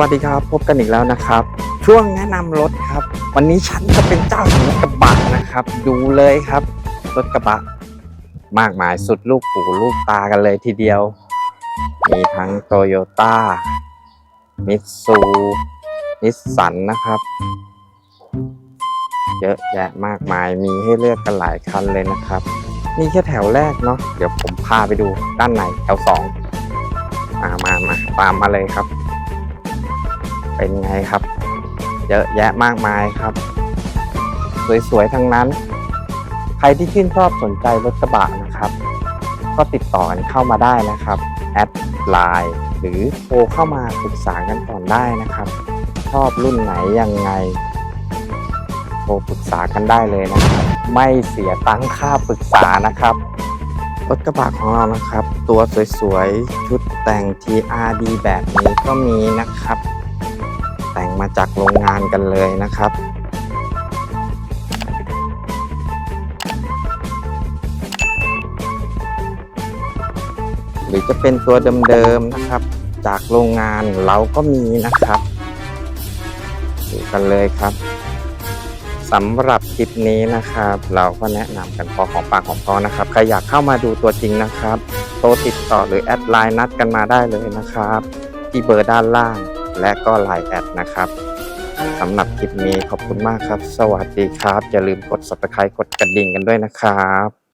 วัสดีครับ พบกันอีกแล้วนะครับ ช่วงแนะนำรถครับ วันนี้ฉันจะเป็นเจ้าของรถกระบะนะครับ ดูเลยครับ รถกระบะ มากมายสุดลูกหูลูกตากันเลยทีเดียว มีทั้งโตโยต้ามิตซูนิสสันนะครับ เยอะแยะมากมายมีให้เลือกกันหลายคันเลยนะครับ นี่แค่แถวแรกเนาะเดี๋ยวผมพาไปดูด้านในแถวสองมามามาตามมาเลยครับ เป็นไงครับ เยอะแยะมากมายครับ สวยๆทั้งนั้น ใครที่ชื่นชอบสนใจรถกระบะนะครับ ก็ติดต่อกันเข้ามาได้นะครับแอดไลน์หรือโทรเข้ามาปรึกษากันก่อนได้นะครับ ชอบรุ่นไหนยังไง โทรปรึกษากันได้เลยนะครับ ไม่เสียตังค่าปรึกษานะครับรถกระบะของเรานะครับ ตัวสวยๆ ชุดแต่ง TRD แบบนี้ก็มีนะครับ แต่งมาจากโรงงานกันเลยนะครับหรือจะเป็นตัวเดิมๆนะครับ จากโรงงานเราก็มีนะครับดูกันเลยครับสำหรับคลิปนี้นะครับ เราก็แนะนำกันพอของปากของคอนะครับใครอยากเข้ามาดูตัวจริงนะครับ โทรติดต่อหรือแอดไลน์นัดกันมาได้เลยนะครับ ที่เบอร์ด้านล่าง และก็ Line แอดนะครับสำหรับคลิปนี้ขอบคุณมากครับ สวัสดีครับ อย่าลืมกด subscribe กดกระดิ่งกันด้วยนะครับ